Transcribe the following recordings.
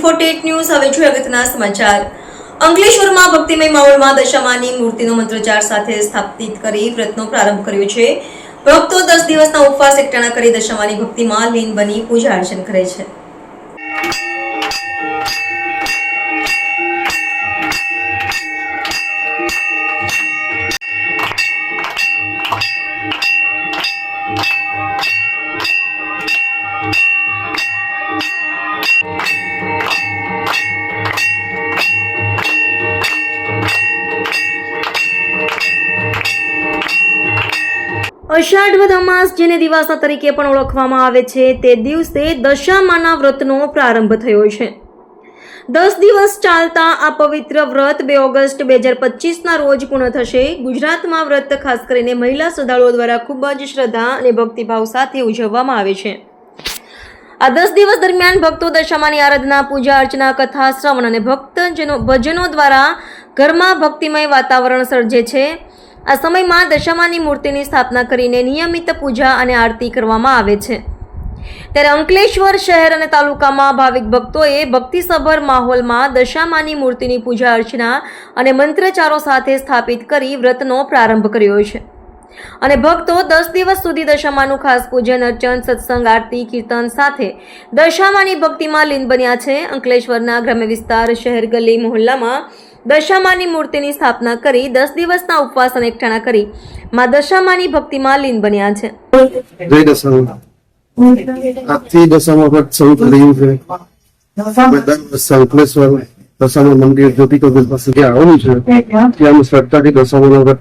Forty news. હવે જોઈએ સમાચાર. અંકલેશ્વરમાં ભક્તિમય માહોલમાં દશામાની મૂર્તિનો મંત્રોચ્ચાર સાથે સ્થાપિત કરી વ્રતનો પ્રારંભ કર્યો છે. ભક્તો દસ દિવસના ઉપવાસ એકટાણા કરી દશામાની ભક્તિમાં લીન બની પૂજા અર્ચન કરે છે. અષાઢ અમાસ જેને દિવાસા તરીકે પણ ઓળખવામાં આવે છે, તે દિવસે દશામાના વ્રતનો પ્રારંભ થયો છે. દસ દિવસ ચાલતા આ પવિત્ર વ્રત બે ઓગસ્ટ બે હજાર પચીસના રોજ પૂર્ણ થશે. ગુજરાતમાં વ્રત ખાસ કરીને મહિલા શ્રદ્ધાળુઓ દ્વારા ખૂબ જ શ્રદ્ધા અને ભક્તિભાવ સાથે ઉજવવામાં આવે છે. આ દસ દિવસ દરમિયાન ભક્તો દશામાની આરાધના, પૂજા અર્ચના, કથા, શ્રવણ અને ભક્તજનો, ભજનો દ્વારા ઘરમાં ભક્તિમય વાતાવરણ સર્જે છે. આ સમયમાં દશામાની મૂર્તિની સ્થાપના કરીને નિયમિત પૂજા અને આરતી કરવામાં આવે છે. ત્યારે અંકલેશ્વર શહેર અને તાલુકામાં ભાવિક ભક્તોએ ભક્તિસભર માહોલમાં દશામાની મૂર્તિની પૂજા અર્ચના અને મંત્રચારો સાથે સ્થાપિત કરી વ્રતનો પ્રારંભ કર્યો છે. અને ભક્તો દસ દિવસ સુધી દશામાનું ખાસ પૂજન, અર્ચન, સત્સંગ, આરતી, કીર્તન સાથે દશામાની ભક્તિમાં લીન બન્યા છે. અંકલેશ્વરના ગ્રામ્ય વિસ્તાર શહેર ગલી, મોહલ્લામાં દશામાની મૂર્તિની સ્થાપના કરી દસ દિવસના ઉપવાસ અને એકઠાણા કરી. માં દશામાની ભક્તિમાં લીન બન્યા છે.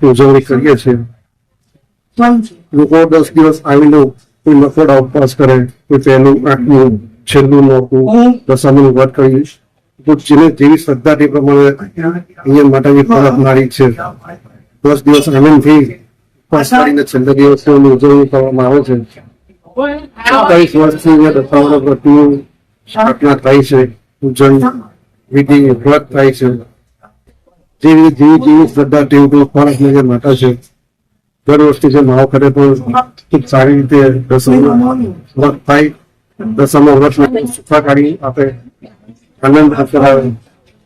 ઉજવણી કરીએ છીએ. લોકો દસ દિવસ આવીને કોઈ લખોડા ઉપવાસ કરે કોઈ પહેલું આઠમું છેલ્લું નોકું દશામાનું વ્રત કરી તો જેને જેવી શ્રદ્ધા તે પ્રમાણે અહીંયા માતાજી પરત મારી છે. દસ દિવસ આનંદથી ઉપવાસ કરીને છેલ્લા દિવસોની ઉજવણી કરવામાં આવે છે. સત્તાવીસ વર્ષથી અહીંયા પ્રત્યુ સ્થાપના થાય છે. પૂજન વિધિ વ્રત થાય છે. જેવી જેવી જેવી શ્રદ્ધા તેવું તો જે માતા છે, દર વર્ષે જે માવો કરે પણ ખૂબ સારી રીતે વ્રત થાય. દશામાં વર્ષ સુખાકારી આપે. આનંદ કરાવે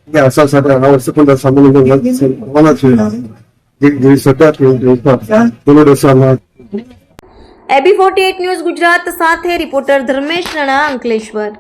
એ આશા સાથે આ વર્ષે પણ દશામાનું જે વ્રત છે થવાના છે જેવી જેવી શ્રદ્ધા તેવું તેવું ફળ બોલો દશામાં એબી ફોર્ટી ન્યૂઝ ગુજરાત સાથે રિપોર્ટર ધર્મેશ રણા અંકલેશ્વર.